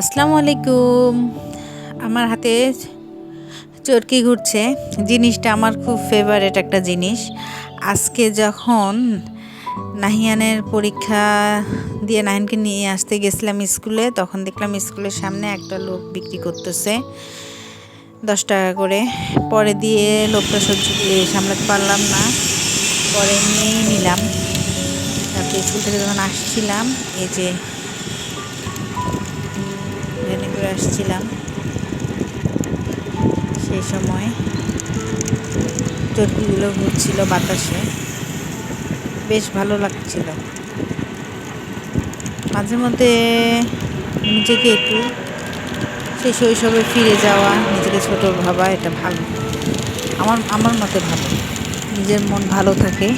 আসসালামু আলাইকুম। আমার হাতে চরকি ঘুরছে। জিনিসটা আমার খুব ফেভারেট একটা জিনিস। আজকে যখন নাহিয়ানের পরীক্ষা দিয়ে নাহিয়ানকে নিয়ে আসতে গেছিলাম স্কুলে, তখন দেখলাম স্কুলের সামনে একটা লোক বিক্রি করতেছে দশ টাকা করে। পরে দিয়ে লোকটা সহ্য সামলাতে পারলাম না। পরে নিয়েই নিলাম। তারপরে স্কুল থেকে যখন আসছিলাম, এই যে করে আসছিলাম সেই সময়। চরকিগুলো ঘুরছিল বাতাসে। বেশ ভালো লাগছিল। মাঝে মধ্যে নিজেকে একটু সেই শৈশবে ফিরে যাওয়া, নিজেকে ছোট ভাবা, এটা ভালো। আমার আমার মতে ভালো। নিজের মন ভালো থাকে।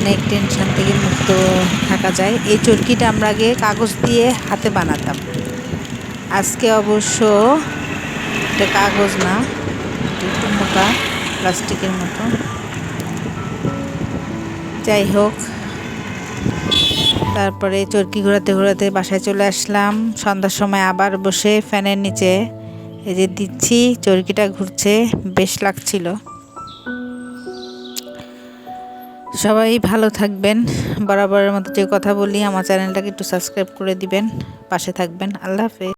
অনেক টেনশন থেকে মুক্ত থাকা যায়। এই চরকিটা আমরা আগে কাগজ দিয়ে হাতে বানাতাম। আজকে অবশ্য এটা কাগজ না, একটু মোটা, প্লাস্টিকের মতো। যাই হোক, তারপরে চরকি ঘোরাতে ঘোরাতে বাসায় চলে আসলাম। সন্ধ্যার সময় আবার বসে ফ্যানের নিচে এই যে দিচ্ছি, চরকিটা ঘুরছে, বেশ লাগছিল। সবাই ভালো থাকবেন, বরাবরের মতো যে কথা বলি, আমার চ্যানেলটাকে একটু সাবস্ক্রাইব করে দিবেন, পাশে থাকবেন, আল্লাহ হাফেজ।